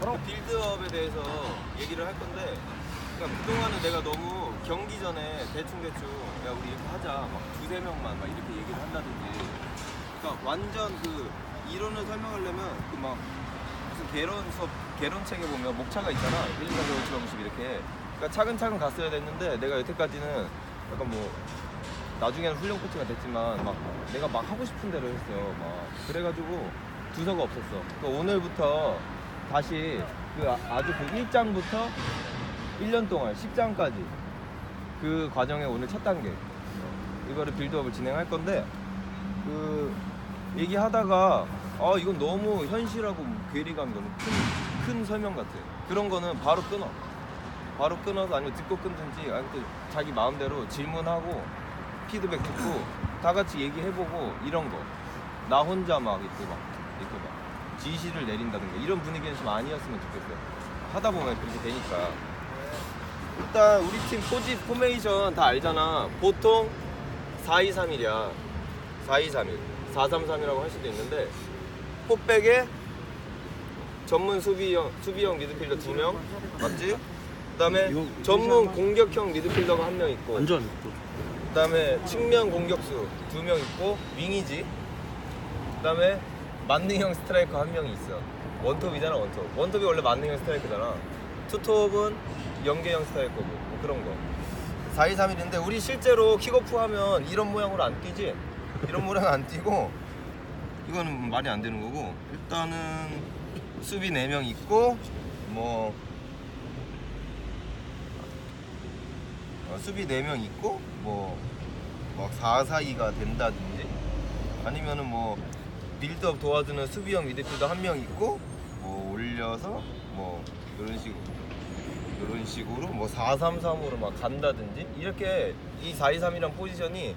그 빌드업에 대해서 얘기를 할 건데 그러니까 그동안은 내가 너무 경기 전에 대충대충 야 우리 이렇게 하자 막 두세 명만 막 이렇게 얘기를 한다든지 그러니까 완전 그 이론을 설명하려면 그 막 무슨 개론 수업 개론 책에 보면 목차가 있잖아 1, 2, 4, 5, 6, 7, 8, 90 이렇게 그러니까 차근차근 갔어야 됐는데 내가 여태까지는 약간 뭐 나중에는 훈련 코치가 됐지만 막 내가 막 하고 싶은 대로 했어요. 막 그래가지고 두서가 없었어. 그러니까 오늘부터 다시 그 아- 아주 그 1장부터 1년 동안 10장까지 그 과정에 오늘 첫 단계 이거를 빌드업을 진행할 건데 그 얘기하다가 아 이건 너무 현실하고 괴리감이 너무 큰, 큰 설명 같아. 그런 거는 바로 끊어. 바로 끊어서 아니면 듣고 끊든지 아니면 또 자기 마음대로 질문하고 피드백 듣고 다 같이 얘기해보고 이런 거 나 혼자 막 이렇게 막 이렇게 막 지시를 내린다든가 이런 분위기는 좀 아니었으면 좋겠어요. 하다 보면 그렇게 되니까. 일단 우리 팀 포지 포메이션 다 알잖아. 보통 4-2-3-1이야. 4-2-3-1 4-3-3이라고 할 수도 있는데 포백에 전문 수비형 수비형 미드필더 2명. 맞지? 그다음에 전문 공격형 미드필더가 한 명 있고. 완전 그다음에 측면 공격수 두 명 있고 윙이지. 그다음에 만능형 스트라이커 한 명이 있어. 원톱이잖아 원톱. 원톱이 원래 만능형 스트라이커잖아. 투톱은 연계형 스트라이커고 뭐 그런 거. 4-2-3-1인데 우리 실제로 킥오프 하면 이런 모양으로 안 뛰지. 이런 모양 안 뛰고 이거는 말이 안 되는 거고 일단은 수비 4명 있고 뭐 어, 수비 4명 있고 뭐 막 4-4-2가 된다든지 아니면은 뭐 빌드업 도와주는 수비형 미드필더 한 명 있고 뭐 올려서 뭐 이런 식으로 이런 식으로 뭐 4-3-3으로 막 간다든지 이렇게 이 4-2-3이란 포지션이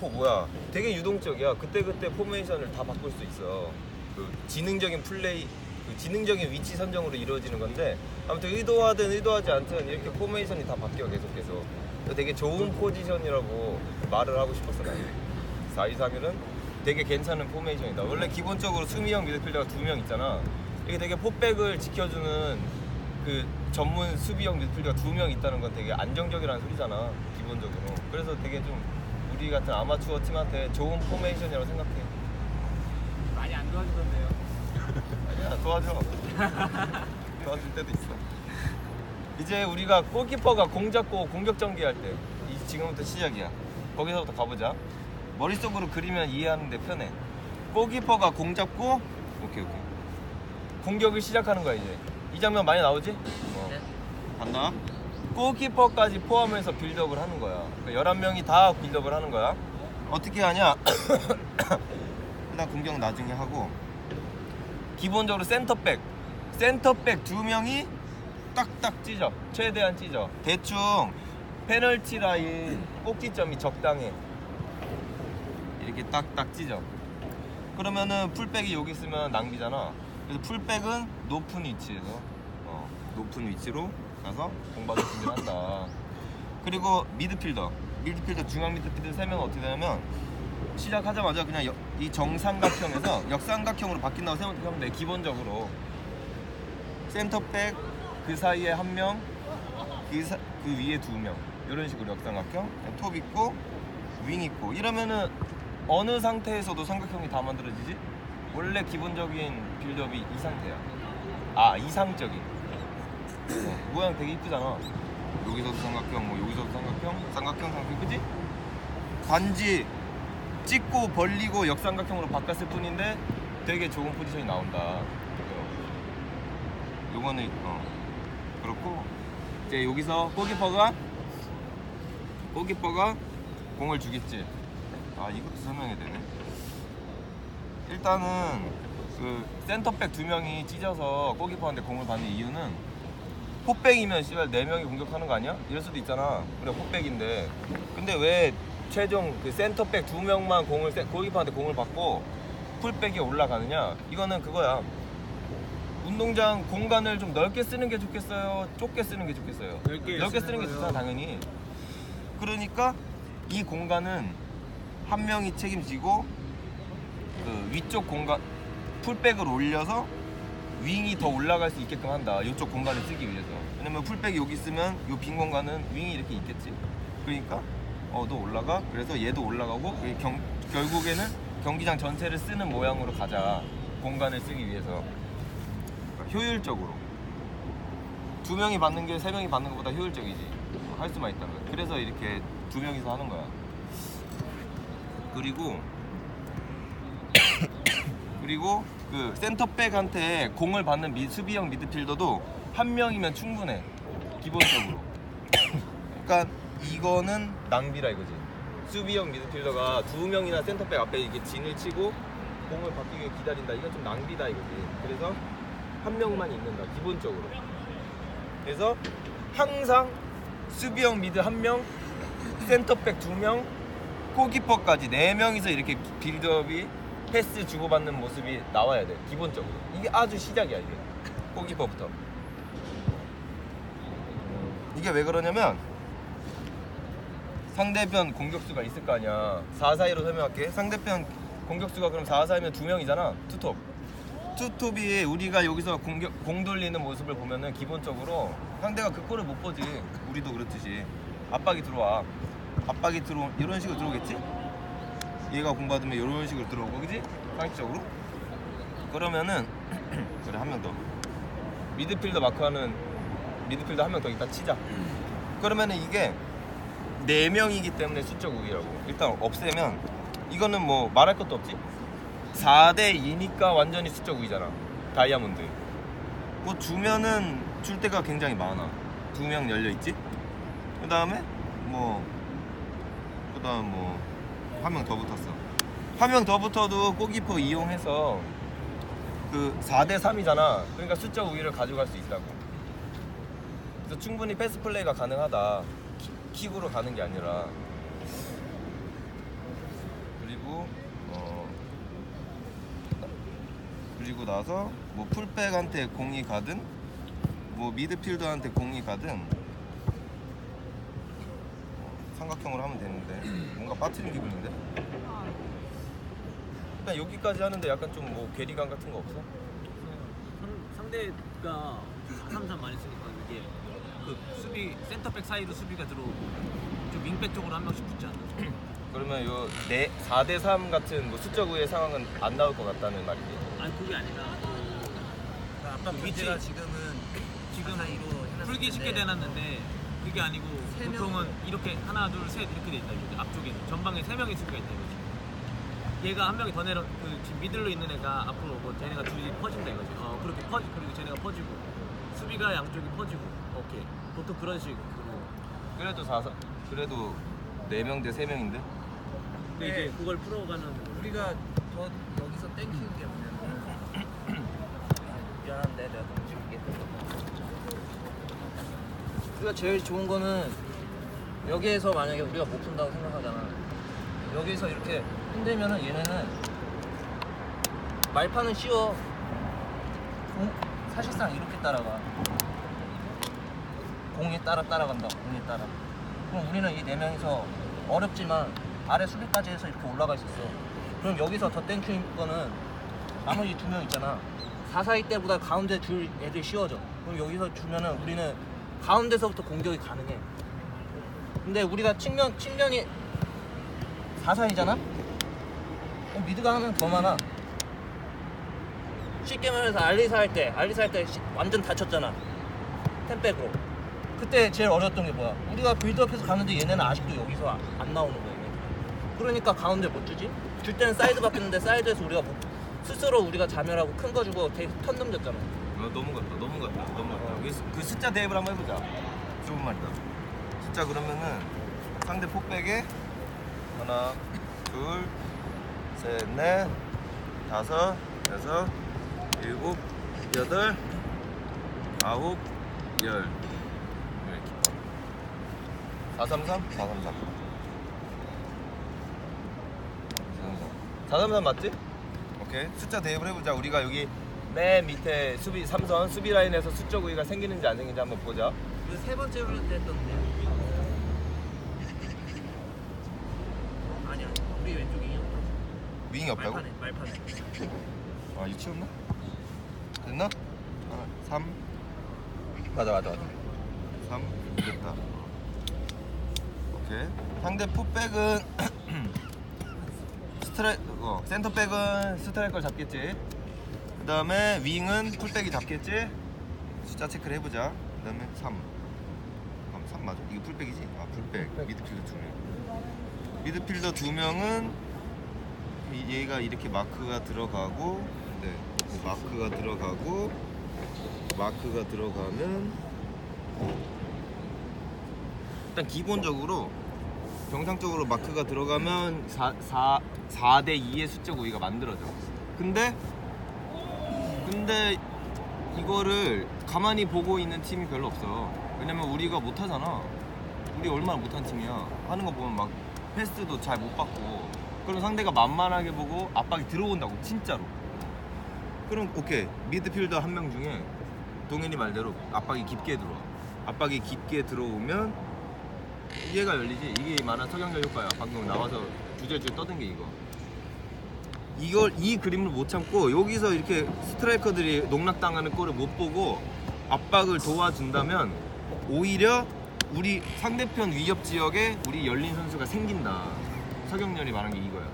포 뭐야 되게 유동적이야. 그때그때 포메이션을 다 바꿀 수 있어. 그 지능적인 플레이 그 지능적인 위치 선정으로 이루어지는 건데 아무튼 의도하든 의도하지 않든 이렇게 포메이션이 다 바뀌어 계속해서. 되게 좋은 포지션이라고 말을 하고 싶었어 나는. 4-2-3-1은 되게 괜찮은 포메이션이다. 원래 기본적으로 수미형 미드필더가 두 명 있잖아. 이게 되게 포백을 지켜주는 그 전문 수비형 미드필더가 두 명 있다는 건 되게 안정적이라는 소리잖아 기본적으로. 그래서 되게 좀 우리 같은 아마추어 팀한테 좋은 포메이션이라고 생각해. 많이 안 도와주던데요. 아니야 도와줘. 도와줄 때도 있어. 이제 우리가 골키퍼가 공 잡고 공격 전개할 때 이- 지금부터 시작이야. 거기서부터 가보자 머릿속으로 그리면 이해하는데 편해. 골키퍼가 공 잡고 오케이 오케이. 공격을 시작하는 거야 이제. 이 장면 많이 나오지? 어. 네. 간다. 골키퍼까지 포함해서 빌드업을 하는 거야. 그러니까 11명이 다 빌드업을 하는 거야. 어떻게 하냐? 일단 공격 나중에 하고. 기본적으로 센터백. 센터백 두 명이 딱딱 찢어. 최대한 찢어. 대충 페널티 라인 꼭지점이 적당해 이렇게 딱딱 찢어. 그러면은 풀백이 여기 있으면 낭비잖아. 그래서 풀백은 높은 위치에서 어, 높은 위치로 가서 공받을 준비를 한다. 그리고 미드필더. 미드필더 중앙 미드필더 세 명은 어떻게 되냐면 시작하자마자 그냥 여- 이 정삼각형에서 역삼각형으로 바뀐다고 생각하면 돼 기본적으로. 센터백 그 사이에 한 명, 그, 사- 그 위에 두 명. 이런 식으로 역삼각형. 톱 있고 윙 있고. 이러면은 어느 상태에서도 삼각형이 다 만들어지지? 원래 기본적인 빌드업이 이 상태야. 아 이상적인. 어, 모양 되게 이쁘잖아. 여기서도 삼각형, 뭐 여기서도 삼각형, 삼각형, 삼각형, 그지? 단지 찍고 벌리고 역삼각형으로 바꿨을 뿐인데 되게 좋은 포지션이 나온다. 요거는 어 그렇고 이제 여기서 골키퍼가 골키퍼가 공을 주겠지. 아 이것도 설명해야 되네. 일단은 그 센터백 두 명이 찢어서 골키퍼한테 공을 받는 이유는 포백이면 씨발 네 명이 공격하는 거 아니야? 이럴 수도 있잖아. 그래 포백인데 근데 왜 최종 그 센터백 두 명만 공을 센- 골키퍼한테 공을 받고 풀백이 올라가느냐? 이거는 그거야. 운동장 공간을 좀 넓게 쓰는 게 좋겠어요? 좁게 쓰는 게 좋겠어요? 넓게 쓰는 쓰는 게 거요. 좋잖아 당연히. 그러니까 이 공간은 한 명이 책임지고 그 위쪽 공간 풀백을 올려서 윙이 더 올라갈 수 있게끔 한다. 이쪽 공간을 쓰기 위해서. 왜냐면 풀백이 여기 있으면 이 빈 공간은 윙이 이렇게 있겠지. 그러니까 어 너 올라가. 그래서 얘도 올라가고 이 경, 결국에는 경기장 전체를 쓰는 모양으로 가자. 공간을 쓰기 위해서 그러니까 효율적으로 두 명이 받는 게 세 명이 받는 것보다 효율적이지. 할 수만 있다면. 그래서 이렇게 두 명이서 하는 거야. 그리고 그리고 그 센터백한테 공을 받는 미, 수비형 미드필더도 한 명이면 충분해 기본적으로. 그러니까 이거는 낭비라 이거지. 수비형 미드필더가 두 명이나 센터백 앞에 이게 진을 치고 공을 받기 위해 기다린다. 이건 좀 낭비다 이거지. 그래서 한 명만 있는다 기본적으로. 그래서 항상 수비형 미드 한명 센터백 두명 골키퍼까지 네 명이서 이렇게 빌드업이 패스 주고받는 모습이 나와야 돼 기본적으로. 이게 아주 시작이야 이게. 골키퍼부터. 이게 왜 그러냐면 상대편 공격수가 있을 거 아니야. 4-4-2로 설명할게. 상대편 공격수가 그럼 4-4-2면 두 명이잖아 투톱. 투톱이 우리가 여기서 공격, 공 돌리는 모습을 보면은 기본적으로 상대가 그 골을 못 보지. 우리도 그렇듯이. 압박이 들어와 압박이 들어 이런 식으로 들어오겠지? 얘가 공 받으면 이런 식으로 들어오고 그지? 상식적으로? 그러면은 그래 한 명 더. 미드필더 마크하는 미드필더 한 명 더 있다 치자. 그러면은 이게 네 명이기 때문에 수적 우위라고. 일단 없애면 이거는 뭐 말할 것도 없지? 4대 2니까 완전히 수적 우위잖아. 다이아몬드. 뭐 주면은 줄 때가 굉장히 많아. 두 명 열려 있지? 그 다음에 뭐 그다음 뭐한 명 더 붙었어. 한 명 더 붙어도 골키퍼 이용해서 그 4대 3이잖아. 그러니까 숫자 우위를 가져갈 수 있다고. 그래서 충분히 패스 플레이가 가능하다. 킥- 킥으로 가는 게 아니라. 그리고 어 그리고 나서 뭐 풀백한테 공이 가든 뭐 미드필더한테 공이 가든 삼각형으로 하면 되는데 뭔가 빠뜨린 기분인데? 일단 여기까지 하는데 약간 좀 뭐 괴리감 같은 거 없어? 상- 상대가 4-3-3 많이 쓰니까 이게 그 수비 센터백 사이로 수비가 들어오고 좀 윙백 쪽으로 한 명씩 붙지 않나? 그러면 요 네, 4대 3 같은 뭐 수적 우의 상황은 안 나올 것 같다는 말이지 아니 그게 아니라 그 아빠 위치- 문제가 지금은 지금 사이로 풀기 쉽게 대놨는데 그게 아니고 세. 보통은 이렇게 하나 둘 셋 이렇게 돼 있다 이거지 앞쪽에 전방에 세 명의 수비가 있다 이거지 얘가 한 명이 더 내려 그 지금 미들로 있는 애가 앞으로 뭐 쟤네가 둘이 퍼진다 이거지 어 그렇게 퍼지 그리고 쟤네가 퍼지고 수비가 양쪽이 퍼지고 오케이 보통 그런 식으로 그래도 4, 그래도 4명 대 3명인데? 근데 네. 이제 그걸 풀어가는 우리가 더 여기서 땡기는 게 뭐냐면 미안한데 내가 너무 줄게 우리가 제일 좋은 거는 여기에서 만약에 우리가 못 푼다고 생각하잖아. 여기서 이렇게 흔들면은 얘네는 말판은 쉬워. 공, 사실상 이렇게 따라가. 공이 따라 따라간다 공이 따라. 그럼 우리는 이 네 명이서 어렵지만 아래 수비까지 해서 이렇게 올라가 있었어. 그럼 여기서 더 땡큐인 거는 나머지 두 명 있잖아. 442 때보다 가운데 줄 애들 쉬워져. 그럼 여기서 주면은 우리는 가운데서부터 공격이 가능해. 근데 우리가 측면 측면이 442잖아? 그럼 미드가 하면 더 많아. 쉽게 말해서 알리사 할 때 알리사 할 때 완전 다쳤잖아. 템백으로 그때 제일 어려웠던 게 뭐야? 우리가 빌드업해서 가는데 얘네는 아직도 여기서 아- 안 나오는 거야 얘네. 그러니까 가운데 못 주지? 줄 때는 사이드 바뀌는데 사이드에서 우리가 뭐 스스로 우리가 자멸하고 큰 거 주고 되게 턴 넘겼잖아 어, 너무 같다 너무 같다 너무 같다. 그, 수- 그 숫자 대입을 한번 해보자. 좋은 말이다. 숫자 그러면은 상대 폭백에 하나 둘 셋 넷 다섯 여섯 일곱 여덟 아홉 열. 네, 433? 433 433 맞지? 오케이. 숫자 대입을 해보자. 우리가 여기 맨 밑에 수비 삼선 수비 라인에서 수적 우위가 생기는지 안 생기는지 한번 보자 그세 번째 훈련 때 했던데. 아니야 우리 왼쪽이 윙이 없다고? 말판에 말판에. 아 유치웠나? 됐나? 3 맞아 맞아 맞아. 3 됐다. 오케이. 상대 풋백은 스트라이 어, 센터백은 스트라이커를 잡겠지 그 다음에 윙은 풀백이 잡겠지? 숫자 체크를 해보자. 그 다음에 3 그럼 3 맞아. 이거 풀백이지? 아 풀백. 미드필더 2명. 미드필더 2명은 얘가 이렇게 마크가 들어가고 네. 마크가 들어가고 마크가 들어가면 일단 기본적으로 정상적으로 마크가 들어가면 4, 4, 4대 2의 수적 우위가 만들어져. 근데 근데 이거를 가만히 보고 있는 팀이 별로 없어. 왜냐면 우리가 못하잖아. 우리 얼마나 못한 팀이야. 하는 거 보면 막 패스도 잘 못 받고. 그럼 상대가 만만하게 보고 압박이 들어온다고 진짜로. 그럼 오케이 미드필더 한 명 중에 동현이 말대로 압박이 깊게 들어와. 압박이 깊게 들어오면 얘가 열리지. 이게 말한 석영절 효과야. 방금 나와서 주절주절 떠든 게 이거. 이걸 이 그림을 못 참고 여기서 이렇게 스트라이커들이 농락당하는 꼴을 못 보고 압박을 도와준다면 오히려 우리 상대편 위협 지역에 우리 열린 선수가 생긴다. 석영렬이 말한 게 이거야.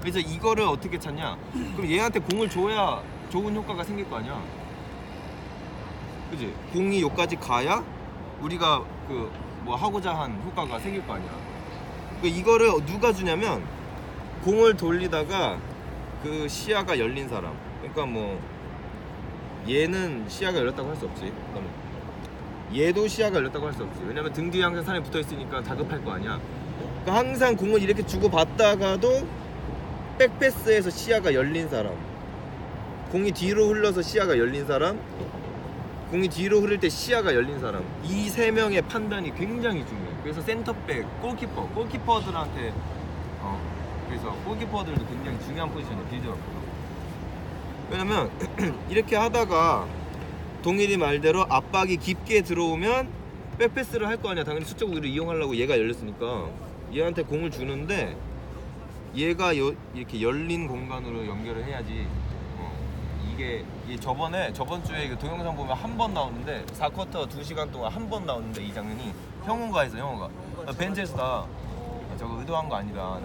그래서 이거를 어떻게 찾냐? 그럼 얘한테 공을 줘야 좋은 효과가 생길 거 아니야. 그지? 공이 여기까지 가야 우리가 그 뭐 하고자 한 효과가 생길 거 아니야. 그 이거를 누가 주냐면 공을 돌리다가 그 시야가 열린 사람. 그러니까 뭐 얘는 시야가 열렸다고 할 수 없지. 그다음에 얘도 시야가 열렸다고 할 수 없지. 왜냐면 등 뒤에 항상 사람이 붙어 있으니까 다급할 거 아니야. 그러니까 항상 공을 이렇게 주고 받다가도 백패스에서 시야가 열린 사람. 공이 뒤로 흘러서 시야가 열린 사람. 공이 뒤로 흐를 때 시야가 열린 사람 이 세 명의 판단이 굉장히 중요해. 그래서 센터백, 골키퍼, 골키퍼들한테 어 그래서 골키퍼들도 굉장히 중요한 포지션에 빌드업고요. 왜냐면 이렇게 하다가 동일이 말대로 압박이 깊게 들어오면 백패스를 할 거 아니야. 당연히 수적 우위를 이용하려고 얘가 열렸으니까 얘한테 공을 주는데 얘가 여- 이렇게 열린 공간으로 연결을 해야지. 어, 이게 이 저번에 저번 주에 그 동영상 보면 한 번 나오는데 4쿼터 2시간 동안 한 번 나오는데 이 장면이 형우가 했어 형우가 나 벤치에서 다 아, 저거 의도한 거 아니다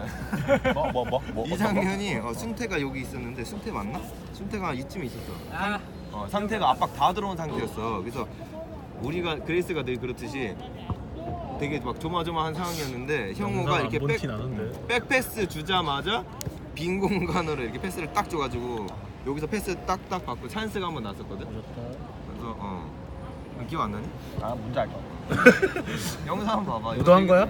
뭐뭐 뭐 뭐, 이 장면이 어, 승태가 여기 있었는데 승태 맞나? 승태가 이쯤에 있었어 아, 어, 상태가 압박 다 들어온 상태였어 그래서 우리가 그레이스가 늘 그렇듯이 되게 막 조마조마한 상황이었는데 형우가 이렇게 백, 나는데. 백패스 주자마자 빈 공간으로 이렇게 패스를 딱 줘가지고 여기서 패스 딱딱 받고 찬스가 한번 났었거든. 그래서 어 기억 안 나니? 아 뭔지 알것 영상 한번 봐봐. 의도한 거야?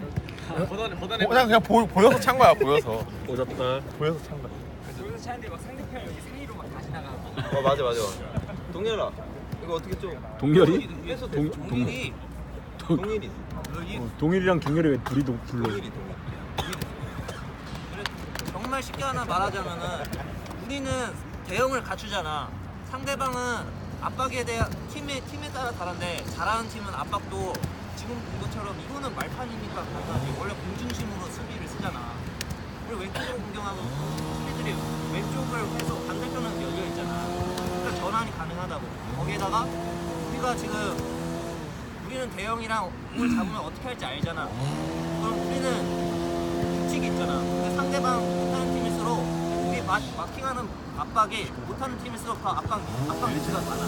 보다는 보다는 그냥 그냥 보, 보여서 찬 거야 보여서 오졌다. 보여서 찬 거야. 여기서 차는데 막 상대편 여기 사이로 막 다시 나가고. 되게- 어 맞아 맞아. 동열아 이거 어떻게 좀 동열이? 해서 동- 동, 동일이 동일이 여기 어, 동일이랑 동열이 왜 둘이 동, 불러? 동일이 동일. 정말 쉽게 하나 말하자면은 우리는 대형을 갖추잖아. 상대방은 압박에 대한 팀에 팀에 따라 다른데 잘하는 팀은 압박도 지금 이것처럼 이거는 말판이니까 가능하지. 원래 공중심으로 수비를 쓰잖아. 우리 왼쪽으로 공격하고 수비들이 왼쪽을 해서 반대편은 열려 있잖아. 그러니까 전환이 가능하다고. 거기에다가 우리가 지금 우리는 대형이랑 공을 잡으면 어떻게 할지 알잖아. 그럼 우리는 규칙이 있잖아. 근데 상대방 못하는 팀일수록 우리 마, 마킹하는 압박이 못하는 팀일수록 더 압박 압박 위치가 많아.